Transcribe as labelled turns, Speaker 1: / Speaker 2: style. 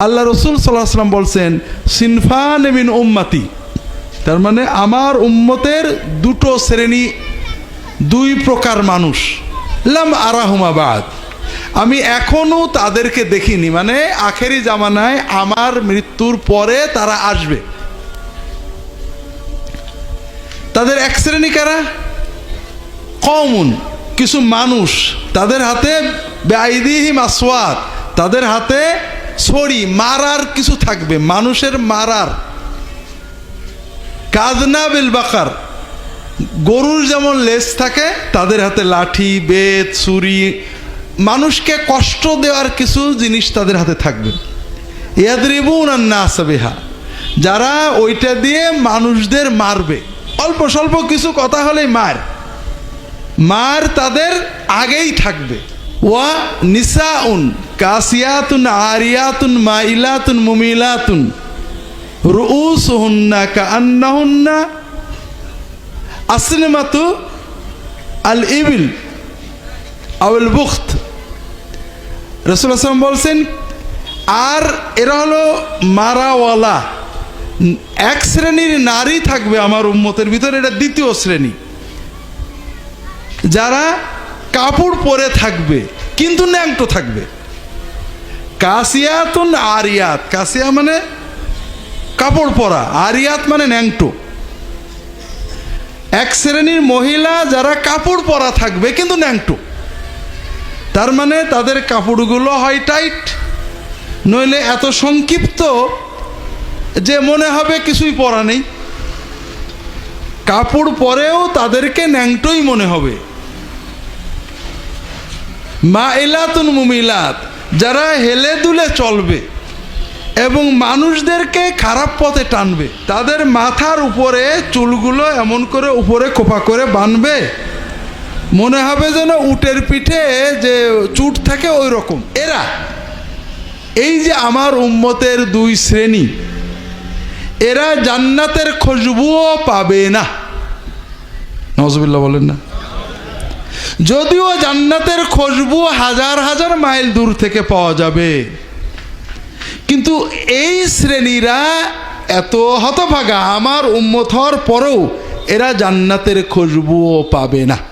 Speaker 1: আল্লাহ রসুল সাল্লাহ সাল্লাম বলছেন, সিনফান মিন উম্মাতি। তার মানে আমার উম্মতের দুটো শ্রেণি, দুই প্রকার মানুষ। লাম আরাহুমাবাদ আমি এখনও তাদেরকে দেখিনি মানে আখেরি জামানায় আমার মৃত্যুর পরে তারা আসবে। তাদের এক শ্রেণি কারা? কমুন কিছু মানুষ। তাদের হাতে বেআইদিহিম আসওয়াত। তাদের হাতে ছড়ি মারার কিছু থাকবে, মানুষের মারার। কাজনা বিল বাকার। গরুর যেমন লেজ থাকে, তাদের হাতে লাঠি, বেত, ছুরি, মানুষকে কষ্ট দেওয়ার কিছু জিনিস তাদের হাতে থাকবে। ইয়াদরিবুন আন্নাসবেহা যারা ওইটা দিয়ে মানুষদের মারবে। অল্প স্বল্প কিছু কথা হলেই মার। মার তাদের আগেই থাকবে। ওয়া নিসাউন। কাসিয়াতুন আরিয়াতুন মাইলাতুন মুমিলাতুন রুউস হুন্না কান্নাহুন্না আসলিমাতু আল ইবিল আউল বুখত। রসুল আসলাম বলছেন, আর এরা হলো মারাওয়ালা। এক শ্রেণির নারী থাকবে আমার উম্মতের ভিতরে, এটা দ্বিতীয় শ্রেণি। যারা কাপড় পরে থাকবে, কিন্তু ন্যাংটো থাকবে। কাসিয়াতুন আরিয়াত, কাসিয়া মানে কাপড় পরা, আরিয়াত মানে ন্যাংটো। এক শ্রেণির মহিলা যারা কাপড় পরা থাকবে কিন্তু ন্যাংটো। তার মানে তাদের কাপড়গুলো হয় টাইট, নইলে এত সংক্ষিপ্ত যে মনে হবে কিছুই পরা নেই। কাপড় পরেও তাদেরকে ন্যাংটোই মনে হবে। মা এলাতুন মুমিলাত যারা হেলে দুলে চলবে এবং মানুষদেরকে খারাপ পথে টানবে, তাদের মাথার উপরে চুলগুলো এমন করে উপরে খোপা করে বানবে মনে হবে যেন উটের পিঠে যে চুট থাকে ওই রকম এরা, এই যে আমার উম্মতের দুই শ্রেণি, এরা জান্নাতের খুশবুও পাবে না। নজবিল্লা বলেন না। যদিও জান্নাতের খুশবু হাজার হাজার মাইল দূর থেকে পাওয়া যাবে। কিন্তু এই শ্রেণীরা এত হতভাগা। আমার উম্মত হওয়ার পরেও এরা জান্নাতের খুশবুও পাবে না।